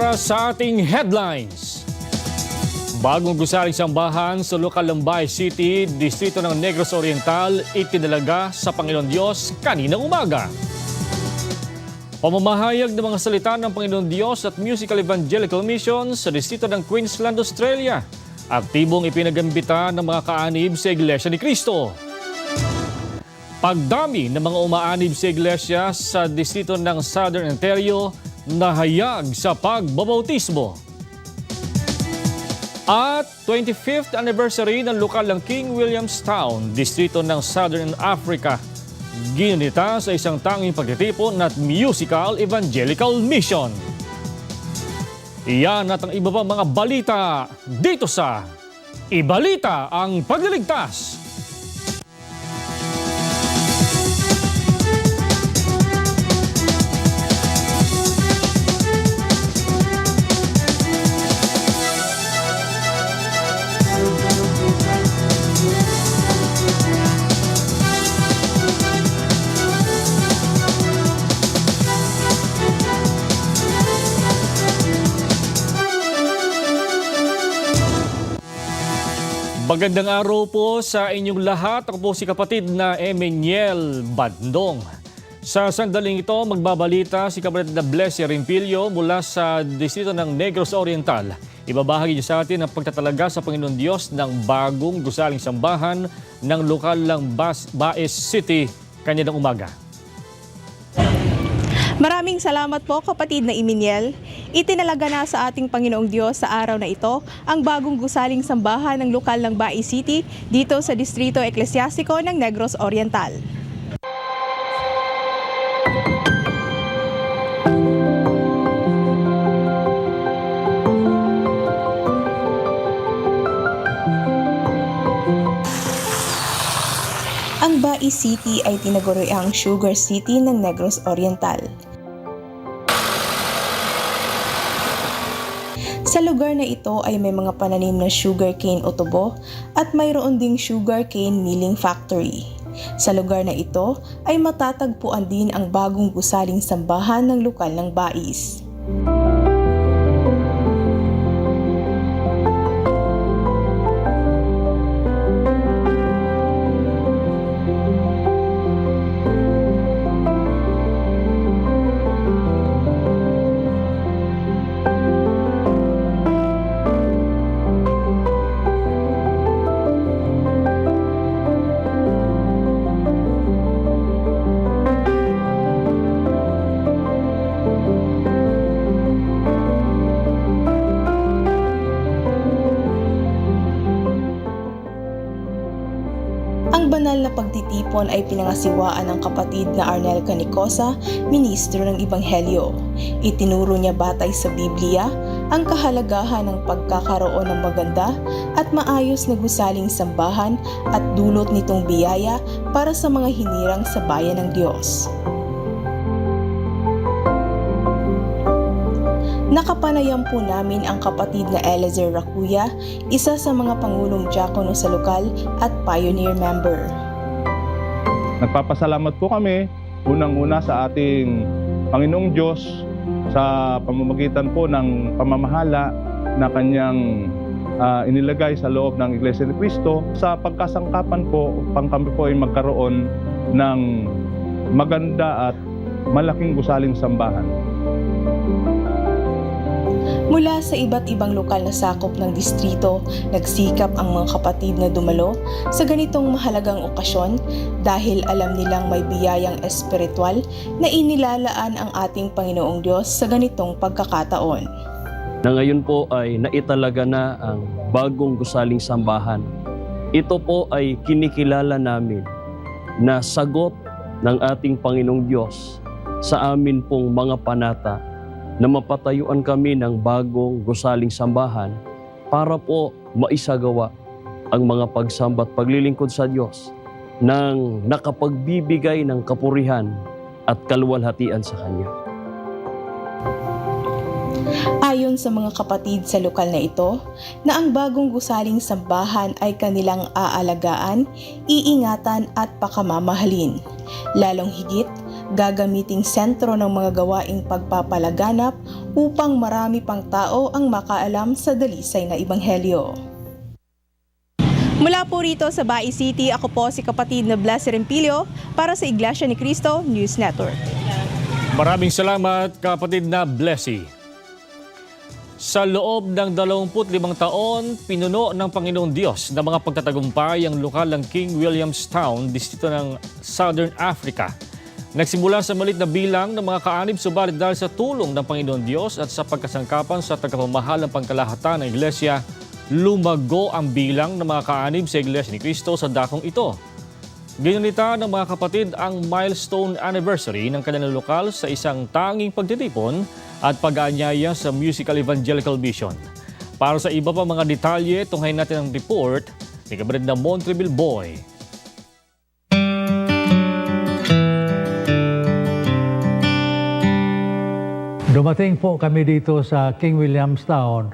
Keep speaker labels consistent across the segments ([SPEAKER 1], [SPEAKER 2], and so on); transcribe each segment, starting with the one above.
[SPEAKER 1] Una sa ating headlines. Bagong gusaling sambahan sa lokal Lambay City, distrito ng Negros Oriental, itinalaga sa Panginoon Diyos kaninang umaga. Pamamahayag ng mga salita ng Panginoon Diyos at Musical Evangelical Mission sa distrito ng Queensland, Australia. Aktibong ipinagambita ng mga kaanib sa Iglesia ni Cristo. Pagdami ng mga umaanib sa iglesia sa distrito ng Southern Ontario nahayag sa pagbabautismo. At 25th anniversary ng lokal ng King Williamstown, distrito ng Southern Africa, ginita sa isang tanging pagtitipon at musical evangelical mission. Iyan at ang iba pang mga balita dito sa Ibalita ang Pagliligtas. Magandang araw po sa inyong lahat. Ako po si kapatid na Emmanuel Bandong. Sa sandaling ito, magbabalita si kapatid na Blessy Rimpilio mula sa distrito ng Negros Oriental. Ibabahagi niya sa atin ang pagtatalaga sa Panginoon Diyos ng bagong gusaling sambahan ng lokal ng Bas Baez City kanyang umaga.
[SPEAKER 2] Maraming salamat po kapatid na Iminiel. Itinalaga na sa ating Panginoong Diyos sa araw na ito ang bagong gusaling sambahan ng lokal ng Bai City dito sa Distrito Eklesyastiko ng Negros Oriental. Ang Bai City ay tinaguriang Sugar City ng Negros Oriental. Sa lugar na ito ay may mga pananim na sugarcane o tubo at mayroon ding sugarcane milling factory. Sa lugar na ito ay matatagpuan din ang bagong gusaling sambahan ng lokal ng Bais. Ang banal na pagtitipon ay pinangasiwaan ng kapatid na Arnel Canicosa, ministro ng Ebanghelyo. Itinuro niya batay sa Biblia ang kahalagahan ng pagkakaroon ng maganda at maayos na gusaling sambahan at dulot nitong biyaya para sa mga hinirang sa bayan ng Diyos. Nakapanayam po namin ang kapatid na Elezer Rakuya, isa sa mga pangulong diakono sa lokal at pioneer member.
[SPEAKER 3] Nagpapasalamat po kami unang-una sa ating Panginoong Diyos sa pamamagitan po ng pamamahala na kanyang ah, inilagay sa loob ng Iglesia ni Cristo sa pagkasangkapan po upang kami po ay magkaroon ng maganda at malaking gusaling sambahan.
[SPEAKER 2] Mula sa iba't ibang lokal na sakop ng distrito, nagsikap ang mga kapatid na dumalo sa ganitong mahalagang okasyon dahil alam nilang may biyayang espiritual na inilalaan ang ating Panginoong Diyos sa ganitong pagkakataon.
[SPEAKER 4] na ngayon po ay naitalaga na ang bagong gusaling sambahan. Ito po ay kinikilala namin na sagot ng ating Panginoong Diyos sa amin pong mga panata na mapatayuan kami ng bagong gusaling sambahan para po maisagawa ang mga pagsamba at paglilingkod sa Diyos ng nakapagbibigay ng kapurihan at kaluwalhatian sa Kanya.
[SPEAKER 2] Ayon sa mga kapatid sa lokal na ito, na ang bagong gusaling sambahan ay kanilang aalagaan, iingatan at pakamamahalin. Lalong higit, gagamiting sentro ng mga gawaing pagpapalaganap
[SPEAKER 5] upang marami pang tao ang makaalam sa dalisay na ebanghelyo. Mula po rito sa Bai City, ako po si kapatid na Blessed Empilio para sa Iglesia ni Cristo News Network.
[SPEAKER 1] Maraming salamat kapatid na Blessy. Sa loob ng 25 taon, pinuno ng Panginoong Diyos na mga pagtatagumpay ang lokal ng King Williamstown, distrito ng Southern Africa. Nagsimula sa malit na bilang ng mga kaanib subalit dahil sa tulong ng Panginoon Diyos at sa pagkasangkapan sa tagapamahalang pangkalahatan ng Iglesia, lumago ang bilang ng mga kaanib sa Iglesia ni Cristo sa dakong ito. Ginunita ng mga kapatid ang milestone anniversary ng kanilang lokal sa isang tanging pagtitipon at pag-aanyaya sa musical evangelical mission. Para sa iba pa mga detalye, tunghayin natin ang report ni Kabred na Montreville Boy.
[SPEAKER 6] Dumating po kami dito sa King Williamstown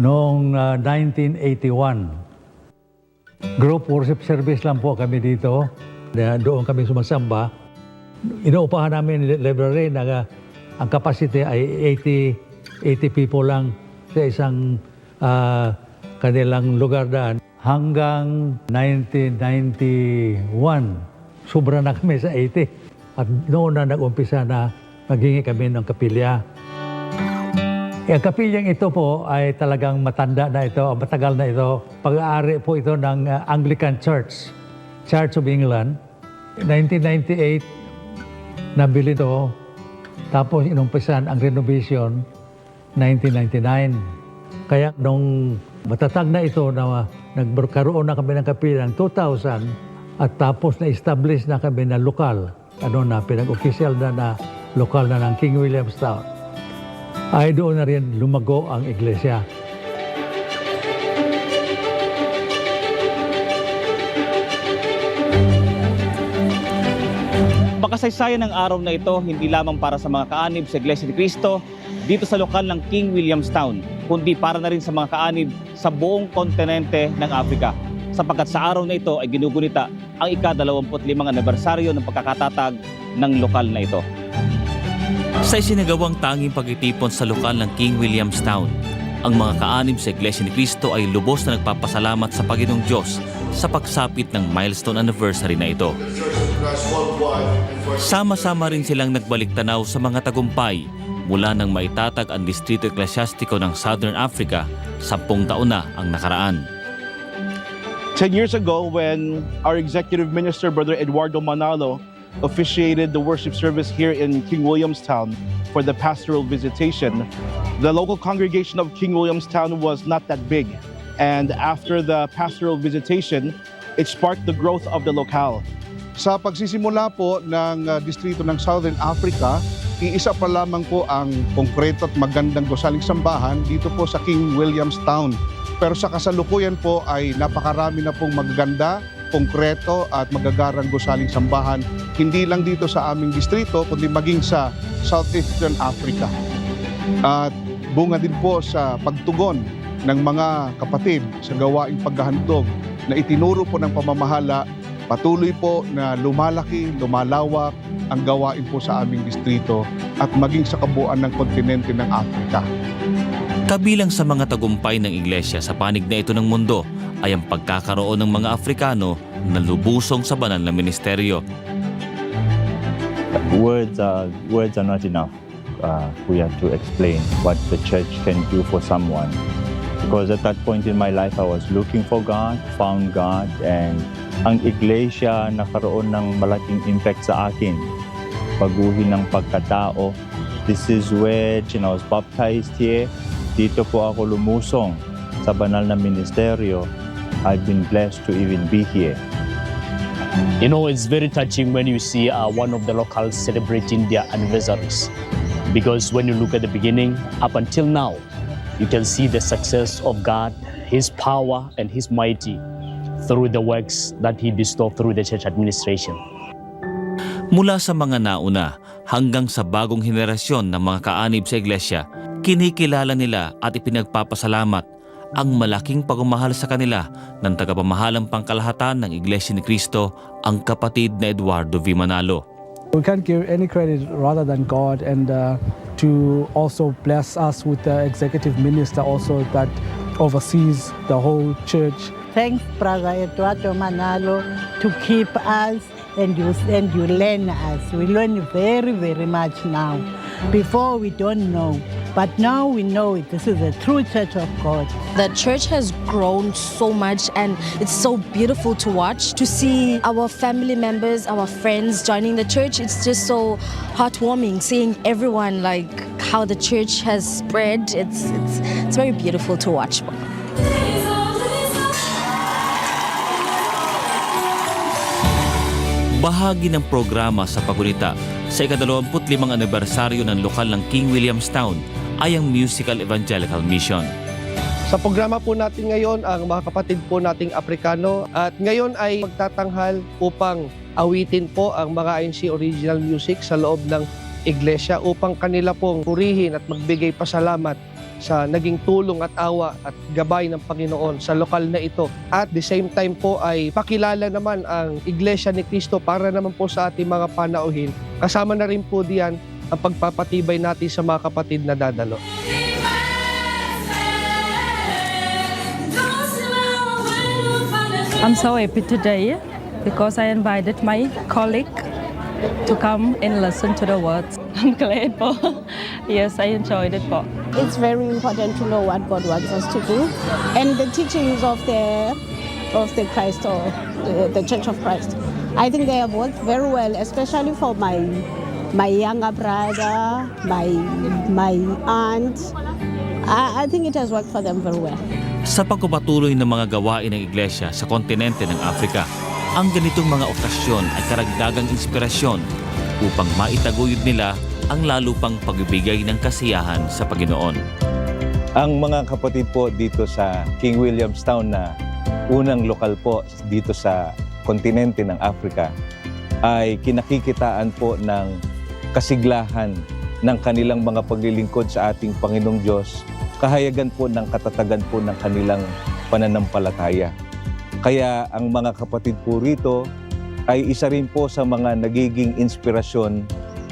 [SPEAKER 6] noong ah, 1981. Group worship service lang po kami dito. Doon kami sumasamba. Inuupahan namin library na ah, ang capacity ay 80, 80 people lang sa isang ah, kanilang lugar daan. Hanggang 1991, sobra na kami sa 80. At noon na nag-umpisa na maghingi kami ng kapilya. Eh, ang kapilyang ito po ay talagang matanda na ito, matagal na ito. Pag-aari po ito ng uh, Anglican Church, Church of England. 1998, nabili ito. Tapos inumpisan ang renovation 1999. Kaya nung matatag na ito na nagkaroon na kami ng kapilyang 2000 at tapos na-establish na kami na lokal, ano na, pinag-official na na lokal na ng King Williamstown ay doon na rin lumago ang iglesia.
[SPEAKER 7] Makasaysayan ng araw na ito hindi lamang para sa mga kaanib sa Iglesia ni Cristo dito sa lokal ng King Williamstown, kundi para na rin sa mga kaanib sa buong kontinente ng Afrika. Sapagkat sa araw na ito ay ginugunita ang ika-25 anibersaryo ng pagkakatatag ng lokal na ito.
[SPEAKER 8] Sa isinagawang tanging pagtitipon sa lokal ng King Williamstown, ang mga kaanib sa Iglesia ni Cristo ay lubos na nagpapasalamat sa Panginoong Diyos sa pagsapit ng milestone anniversary na ito. Sama-sama rin silang nagbalik tanaw sa mga tagumpay mula nang maitatag ang Distrito Eklesyastiko ng Southern Africa sampung taon na ang nakaraan.
[SPEAKER 9] 10 years ago, when our executive minister, Brother Eduardo Manalo, officiated the worship service here in King Williamstown for the pastoral visitation, the local congregation of King Williamstown was not that big. And after the pastoral visitation, it sparked the growth of the locale.
[SPEAKER 10] Sa pagsisimula po ng uh, distrito ng Southern Africa, iisa pa lamang po ang konkreto at magandang gusaling sambahan dito po sa King Williamstown. Pero sa kasalukuyan po ay napakarami na pong magaganda, konkreto at magagarang gusaling sambahan hindi lang dito sa aming distrito kundi maging sa Southeastern Africa. At bunga din po sa pagtugon ng mga kapatid sa gawaing paghahandog na itinuro po ng pamamahala patuloy po na lumalaki, lumalawak ang gawain po sa aming distrito at maging sa kabuuan ng kontinente ng Afrika.
[SPEAKER 8] Kabilang sa mga tagumpay ng Iglesia sa panig na ito ng mundo ay ang pagkakaroon ng mga Afrikano na lubusong sa banal na ministeryo.
[SPEAKER 11] words are words are not enough. Uh, we have to explain what the church can do for someone. Because at that point in my life, I was looking for God, found God, and ang iglesia nakaroon ng malaking impact sa akin. Baguhin ng pagkatao. This is where you know, I was baptized here. Dito po ako lumusong sa banal na ministeryo. I've been blessed to even be here.
[SPEAKER 4] You know, it's very touching when you see uh, one of the locals celebrating their anniversaries. Because when you look at the beginning, up until now, you can see the success of God, His power, and His mighty through the works that He bestowed through the church administration.
[SPEAKER 8] Mula sa mga nauna hanggang sa bagong henerasyon ng mga kaanib sa iglesia, kinikilala nila at ipinagpapasalamat ang malaking pagmamahal sa kanila ng tagapamahalang pangkalahatan ng Iglesia ni Cristo, ang kapatid na Eduardo V. Manalo.
[SPEAKER 12] We can't give any credit rather than God, and uh, to also bless us with the executive minister also that oversees the whole church.
[SPEAKER 13] Thanks, Brother Eduardo Manalo, to keep us and you, and you learn us. We learn very, very much now. Before we don't know, but now we know it. This is a true church of God.
[SPEAKER 14] The church has grown so much and it's so beautiful to watch. To see our family members, our friends joining the church, it's just so heartwarming seeing everyone like how the church has spread. It's it's it's very beautiful to watch.
[SPEAKER 8] Bahagi ng programa sa pagunita sa ikadalawamput-limang anibersaryo ng lokal ng King Williamstown ay ang Musical Evangelical Mission.
[SPEAKER 15] Sa programa po natin ngayon, ang mga kapatid po nating Aprikano at ngayon ay magtatanghal upang awitin po ang mga INC original music sa loob ng iglesia upang kanila pong purihin at magbigay pasalamat sa naging tulong at awa at gabay ng Panginoon sa lokal na ito. At the same time po ay pakilala naman ang Iglesia ni Cristo para naman po sa ating mga panauhin. Kasama na rin po diyan ang pagpapatibay natin sa mga kapatid na dadalo.
[SPEAKER 16] I'm so happy today because I invited my colleague to come and listen to the words. I'm glad po. yes, I enjoyed it po.
[SPEAKER 17] It's very important to know what God wants us to do and the teachings of the of the Christ or the, the Church of Christ. I think they have worked very well, especially for my my younger brother, my my aunt. I, I think it has worked for them very well.
[SPEAKER 8] Sa pagpapatuloy ng mga gawain ng iglesia sa kontinente ng Afrika, ang ganitong mga okasyon ay karagdagang inspirasyon upang maitaguyod nila ang lalo pang pagbibigay ng kasiyahan sa Panginoon.
[SPEAKER 18] Ang mga kapatid po dito sa King Williamstown na unang lokal po dito sa kontinente ng Africa ay kinakikitaan po ng kasiglahan ng kanilang mga paglilingkod sa ating Panginoong Diyos, kahayagan po ng katatagan po ng kanilang pananampalataya. Kaya ang mga kapatid po rito ay isa rin po sa mga nagiging inspirasyon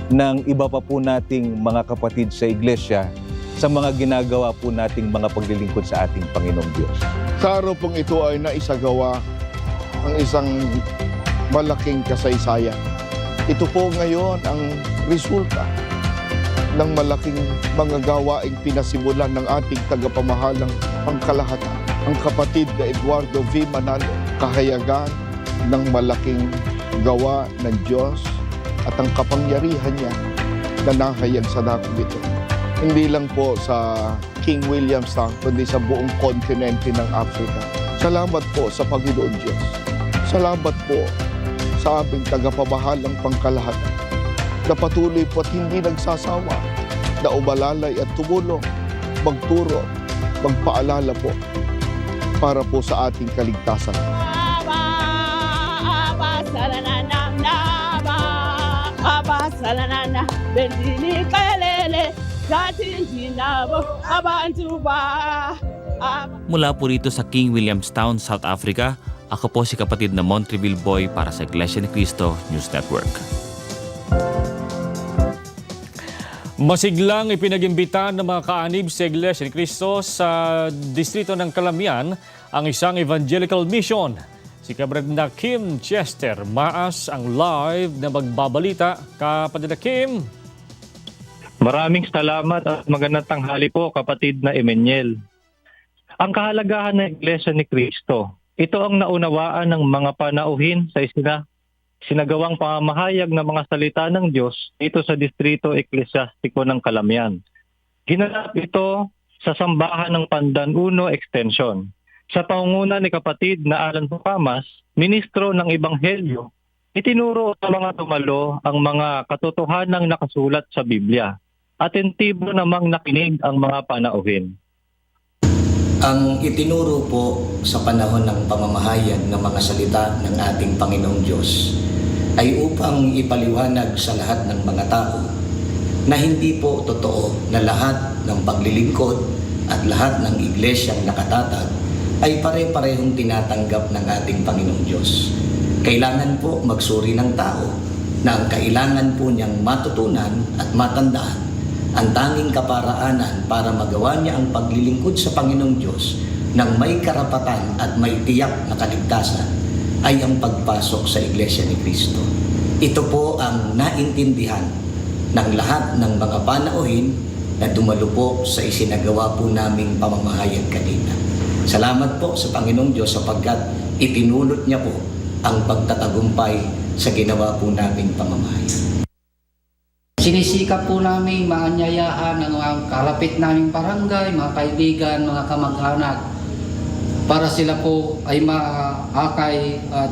[SPEAKER 18] ng iba pa po nating mga kapatid sa iglesia sa mga ginagawa po nating mga paglilingkod sa ating Panginoong Diyos.
[SPEAKER 19] Sa araw pong ito ay naisagawa ang isang malaking kasaysayan. Ito po ngayon ang resulta ng malaking mga gawaing pinasimulan ng ating tagapamahalang pangkalahatan, ang kapatid na Eduardo V. Manalo, kahayagan ng malaking gawa ng Diyos at ang kapangyarihan niya na nahayag sa dakong ito. Hindi lang po sa King Williamstown, kundi sa buong kontinente ng Africa. Salamat po sa Panginoon Diyos. Salamat po sa aming tagapabahalang pangkalahatan na patuloy po at hindi nagsasawa na umalalay at tumulong, magturo, magpaalala po para po sa ating kaligtasan.
[SPEAKER 8] Mula po rito sa King Williamstown, South Africa, ako po si kapatid na Montreville Boy para sa Iglesia ni Cristo News Network.
[SPEAKER 1] Masiglang ipinag-imbitahan ng mga kaanib sa Iglesia ni Cristo sa distrito ng Kalamian ang isang evangelical mission. Si Kabrenda Kim Chester Maas ang live na magbabalita. Kapatid na Kim,
[SPEAKER 20] Maraming salamat at magandang tanghali po kapatid na Emmanuel. Ang kahalagahan ng Iglesia ni Cristo, ito ang naunawaan ng mga panauhin sa isina, sinagawang pamamahayag ng mga salita ng Diyos dito sa Distrito Eklesiastiko ng Kalamian. Ginanap ito sa sambahan ng Pandan 1 Extension. Sa pangunguna ni kapatid na Alan Pupamas, ministro ng Ebanghelyo, itinuro sa mga tumalo ang mga katotohanang nakasulat sa Biblia. Atentibo namang nakinig ang mga panauhin.
[SPEAKER 21] Ang itinuro po sa panahon ng pamamahayag ng mga salita ng ating Panginoong Diyos ay upang ipaliwanag sa lahat ng mga tao na hindi po totoo na lahat ng paglilingkod at lahat ng iglesyang nakatatag ay pare-parehong tinatanggap ng ating Panginoong Diyos. Kailangan po magsuri ng tao na ang kailangan po niyang matutunan at matandaan ang tanging kaparaanan para magawa niya ang paglilingkod sa Panginoong Diyos ng may karapatan at may tiyak na kaligtasan ay ang pagpasok sa Iglesia ni Kristo. Ito po ang naintindihan ng lahat ng mga panauhin na dumalo po sa isinagawa po naming pamamahayag kanina. Salamat po sa Panginoong Diyos sapagkat itinulot niya po ang pagtatagumpay sa ginawa po naming pamamahayag.
[SPEAKER 22] Sinisikap po namin maanyayahan ng mga kalapit naming barangay, mga kaibigan, mga kamag-anak para sila po ay maakay at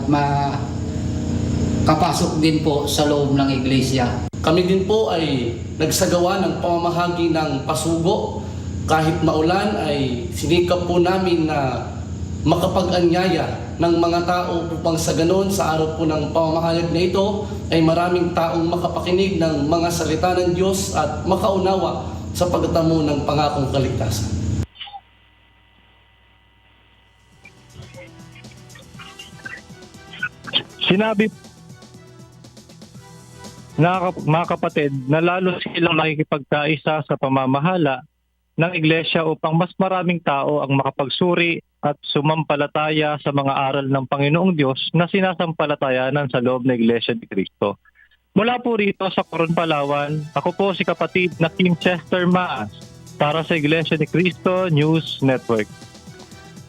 [SPEAKER 22] makapasok din po sa loob ng iglesia.
[SPEAKER 12] Kami din po ay nagsagawa ng pamamahagi ng pasugo. Kahit maulan ay sinikap po namin na makapag-anyaya ng mga tao upang sa ganon sa araw po ng pamamahayag na ito ay maraming taong makapakinig ng mga salita ng Diyos at makaunawa sa pagtamo ng pangakong kaligtasan.
[SPEAKER 20] Sinabi na mga kapatid na lalo silang makikipagkaisa sa pamamahala ng iglesia upang mas maraming tao ang makapagsuri at sumampalataya sa mga aral ng Panginoong Diyos na sinasampalatayanan sa loob ng Iglesia ni Cristo. Mula po rito sa Coron, Palawan, ako po si kapatid na King Chester Maas para sa Iglesia ni Cristo News Network.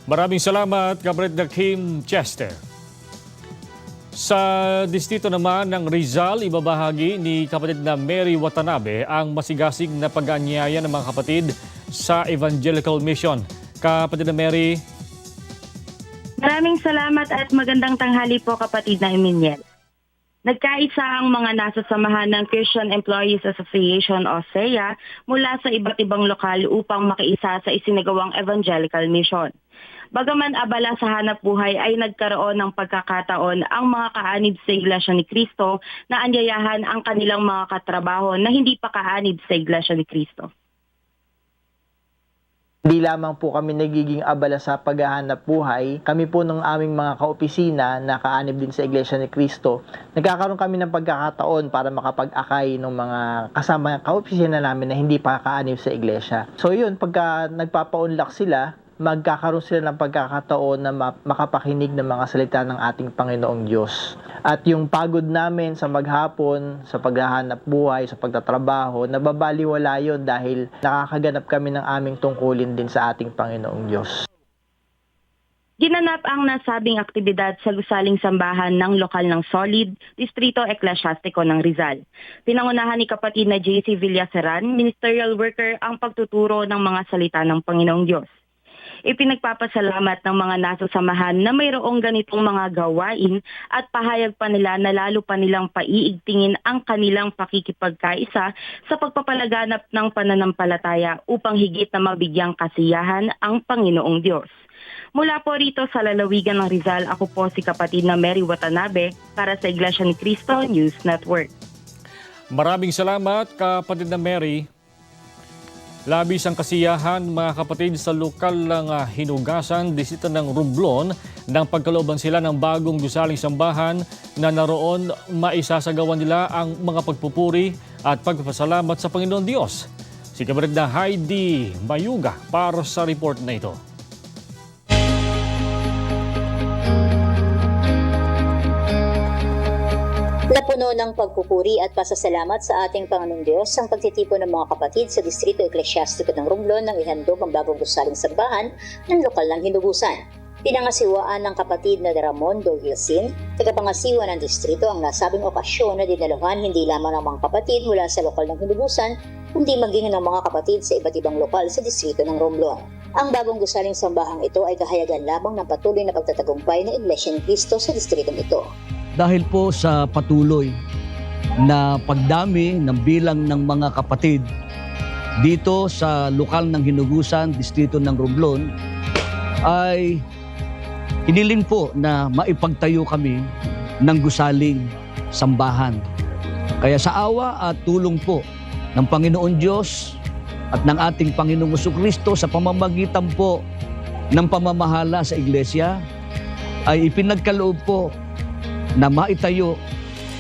[SPEAKER 1] Maraming salamat, Kabred na Kim Chester. Sa distrito naman ng Rizal, ibabahagi ni kapatid na Mary Watanabe ang masigasig na pag-aanyaya ng mga kapatid sa Evangelical Mission. Kapatid na Mary,
[SPEAKER 23] Maraming salamat at magandang tanghali po kapatid na Eminiel. Nagkaisa ang mga nasa samahan ng Christian Employees Association o SEA mula sa iba't ibang lokal upang makiisa sa isinagawang evangelical mission. Bagaman abala sa hanap buhay ay nagkaroon ng pagkakataon ang mga kaanib sa Iglesia ni Cristo na anyayahan ang kanilang mga katrabaho na hindi pa kaanib sa Iglesia ni Cristo.
[SPEAKER 24] Di lamang po kami nagiging abala sa paghahanap buhay, kami po ng aming mga kaopisina na kaanib din sa Iglesia ni Cristo, nagkakaroon kami ng pagkakataon para makapag-akay ng mga kasama kaopisina namin na hindi pa kaanib sa Iglesia. So yun, pagka nagpapaunlak sila, magkakaroon sila ng pagkakataon na ma- makapakinig ng mga salita ng ating Panginoong Diyos. At yung pagod namin sa maghapon, sa paghahanap buhay, sa pagtatrabaho, nababaliwala yun dahil nakakaganap kami ng aming tungkulin din sa ating Panginoong Diyos.
[SPEAKER 23] Ginanap ang nasabing aktibidad sa gusaling sambahan ng lokal ng Solid, Distrito Eklesyastiko ng Rizal. Pinangunahan ni kapatid na JC Villaseran, ministerial worker, ang pagtuturo ng mga salita ng Panginoong Diyos. Ipinagpapasalamat ng mga nasa samahan na mayroong ganitong mga gawain at pahayag pa nila na lalo pa nilang paiigtingin ang kanilang pakikipagkaisa sa pagpapalaganap ng pananampalataya upang higit na mabigyang kasiyahan ang Panginoong Diyos. Mula po rito sa lalawigan ng Rizal, ako po si kapatid na Mary Watanabe para sa Iglesia ni Cristo News Network.
[SPEAKER 1] maraming salamat, kapatid na Mary. Labis ang kasiyahan mga kapatid sa lokal ng ah, Hinugasan, distrito ng Romblon nang pagkalooban sila ng bagong gusaling sambahan na naroon maisasagawa nila ang mga pagpupuri at pagpapasalamat sa Panginoon Diyos. Si Kabrid na Heidi Mayuga para sa report na ito.
[SPEAKER 25] Napuno ng pagpupuri at pasasalamat sa ating Panginoong Diyos ang pagtitipon ng mga kapatid sa Distrito Eklesyastiko ng Romblon nang ihandog ang bagong gusaling sambahan ng lokal ng Hinugusan. Pinangasiwaan ng kapatid na Ramon Dogilsin, tagapangasiwa ng distrito ang nasabing okasyon na dinaluhan hindi lamang ng mga kapatid mula sa lokal ng Hinugusan, kundi maging ng mga kapatid sa iba't ibang lokal sa distrito ng Romblon. Ang bagong gusaling sambahang ito ay kahayagan lamang ng patuloy na pagtatagumpay ng Iglesia ni Cristo sa distritong ito.
[SPEAKER 19] Dahil po sa patuloy na pagdami ng bilang ng mga kapatid dito sa lokal ng Hinugusan, distrito ng Romblon, ay hiniling po na maipagtayo kami ng gusaling sambahan. Kaya sa awa at tulong po ng Panginoon Diyos at ng ating Panginoong Kristo sa pamamagitan po ng pamamahala sa iglesia, ay ipinagkaloob po na maitayo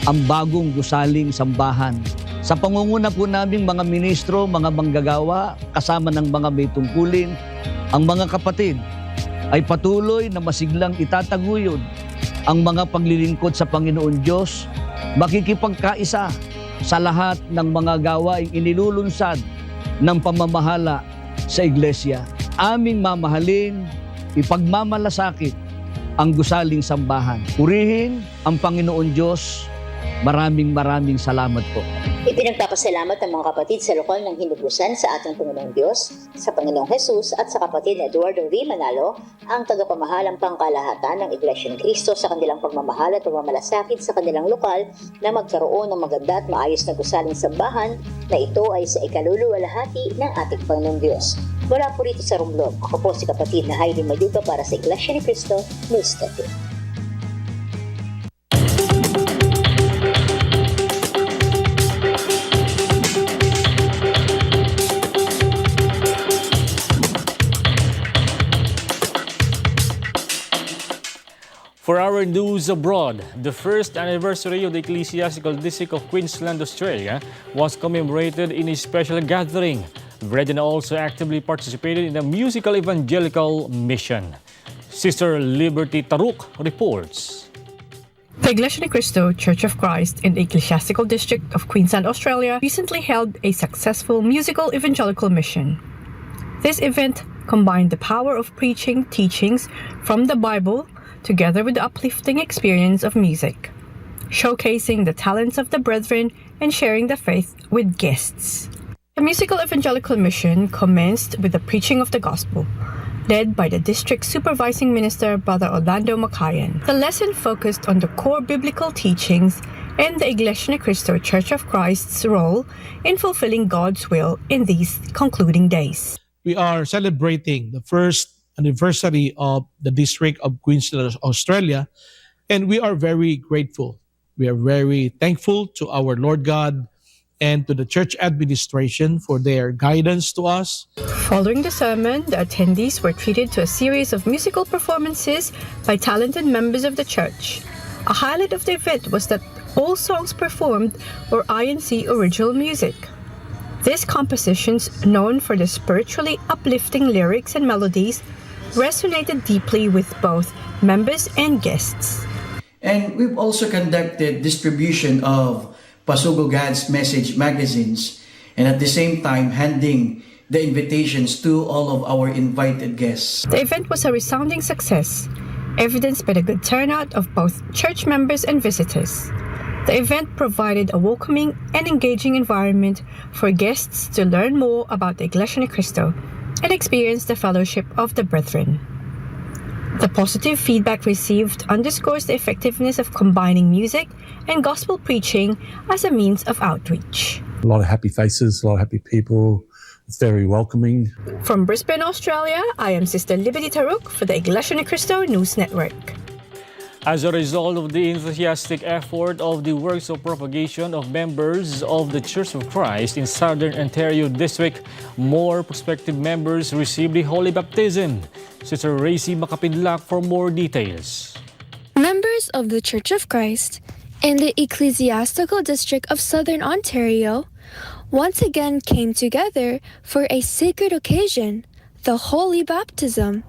[SPEAKER 19] ang bagong gusaling sambahan Sa pangunguna po naming mga ministro, mga manggagawa, kasama ng mga may tungkulin, ang mga kapatid ay patuloy na masiglang itataguyod ang mga paglilingkod sa Panginoon Diyos, makikipagkaisa sa lahat ng mga gawaing inilulunsad ng pamamahala sa iglesia. Aming mamahalin, ipagmamalasakit ang gusaling sambahan. Purihin ang Panginoon Diyos. Maraming maraming salamat po.
[SPEAKER 25] Ipinagpapasalamat ng mga kapatid sa lokal ng hinubusan sa ating Panginoong Diyos, sa Panginoong Jesus at sa kapatid na Eduardo V. Manalo, ang tagapamahalang pangkalahatan ng Iglesia ni Cristo sa kanilang pagmamahal at pagmamalasakit sa kanilang lokal na magkaroon ng maganda at maayos na gusaling sambahan na ito ay sa ikaluluwalhati ng ating Panginoong Diyos. Mula po rito sa Romblon, ako po si kapatid na Heidi Mayuga para sa Iglesia ni Cristo, News 13.
[SPEAKER 1] For our news abroad, the first anniversary of the Ecclesiastical District of Queensland, Australia was commemorated in a special gathering. Vredina also actively participated in a musical evangelical mission. Sister Liberty Taruk reports.
[SPEAKER 26] The Iglesia Ni Cristo Church of Christ in the Ecclesiastical District of Queensland, Australia recently held a successful musical evangelical mission. This event combined the power of preaching teachings from the Bible together with the uplifting experience of music, showcasing the talents of the brethren and sharing the faith with guests. The musical evangelical mission commenced with the preaching of the gospel, led by the district supervising minister, Brother Orlando Makayan. The lesson focused on the core biblical teachings and the Iglesia Ni Cristo Church of Christ's role in fulfilling God's will in these concluding days.
[SPEAKER 27] we are celebrating the first anniversary of the District of Queensland, Australia, and we are very grateful. We are very thankful to our Lord God and to the church administration for their guidance to us.
[SPEAKER 26] Following the sermon, the attendees were treated to a series of musical performances by talented members of the church. A highlight of the event was that all songs performed were INC original music. These compositions, known for their spiritually uplifting lyrics and melodies, resonated deeply with both members and guests.
[SPEAKER 28] And we've also conducted distribution of Pasugo God's Message magazines and at the same time handing the invitations to all of our invited guests.
[SPEAKER 26] The event was a resounding success, evidenced by the good turnout of both church members and visitors. The event provided a welcoming and engaging environment for guests to learn more about the Iglesia Ni Cristo and experience the fellowship of the brethren. The positive feedback received underscores the effectiveness of combining music and gospel preaching as a means of outreach.
[SPEAKER 29] A lot of happy faces, a lot of happy people. It's very welcoming.
[SPEAKER 26] From Brisbane, Australia, I am Sister Liberty Taruk for the Iglesia Ni Cristo News Network.
[SPEAKER 1] As a result of the enthusiastic effort of the works of propagation of members of the Church of Christ in Southern Ontario District, more prospective members received the Holy Baptism. Sister Racy Makapinlak for more details.
[SPEAKER 30] Members of the Church of Christ in the Ecclesiastical District of Southern Ontario once again came together for a sacred occasion, the Holy Baptism,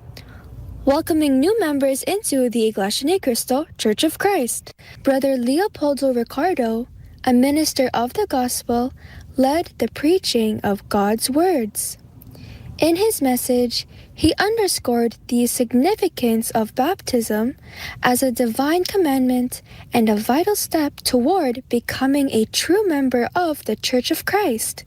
[SPEAKER 30] welcoming new members into the Iglesia Cristo Church of Christ. Brother Leopoldo Ricardo, a minister of the gospel, led the preaching of God's words. In his message, he underscored the significance of baptism as a divine commandment and a vital step toward becoming a true member of the Church of Christ.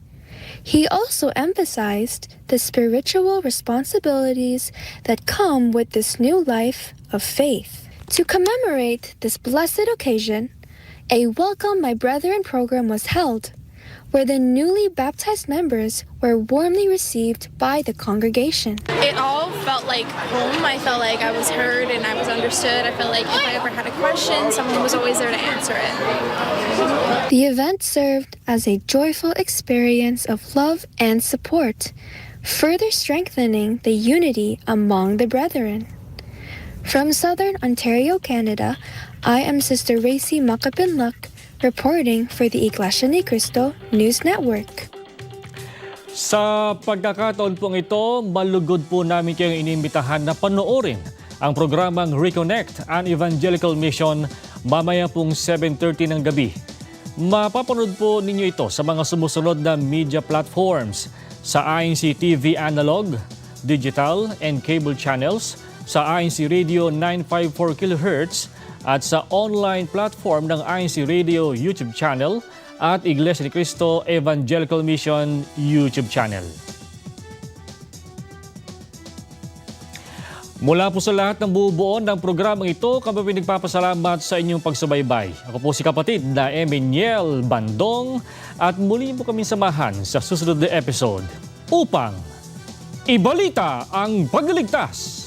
[SPEAKER 30] He also emphasized the spiritual responsibilities that come with this new life of faith. To commemorate this blessed occasion, a Welcome My Brethren program was held, where the newly baptized members were warmly received by the congregation.
[SPEAKER 31] It all felt like home. I felt like I was heard and I was understood. I felt like if I ever had a question, someone was always there to answer it.
[SPEAKER 30] The event served as a joyful experience of love and support, further strengthening the unity among the brethren. From Southern Ontario, Canada, I am Sister Racy Makapinluk reporting for the Iglesia Ni Cristo News Network.
[SPEAKER 1] Sa pagkakataon pong ito, malugod po namin kayong inimbitahan na panoorin ang programang Reconnect an Evangelical Mission mamaya pong 7.30 ng gabi. Mapapanood po ninyo ito sa mga sumusunod na media platforms sa INC TV Analog, Digital and Cable Channels, sa INC Radio 954 kHz at sa online platform ng INC Radio YouTube channel at Iglesia ni Cristo Evangelical Mission YouTube channel. Mula po sa lahat ng bubuo ng programang ito, kami pinagpapasalamat sa inyong pagsubaybay. Ako po si kapatid na Emmanuel Bandong at muli po kami samahan sa susunod na episode upang ibalita ang pagliligtas.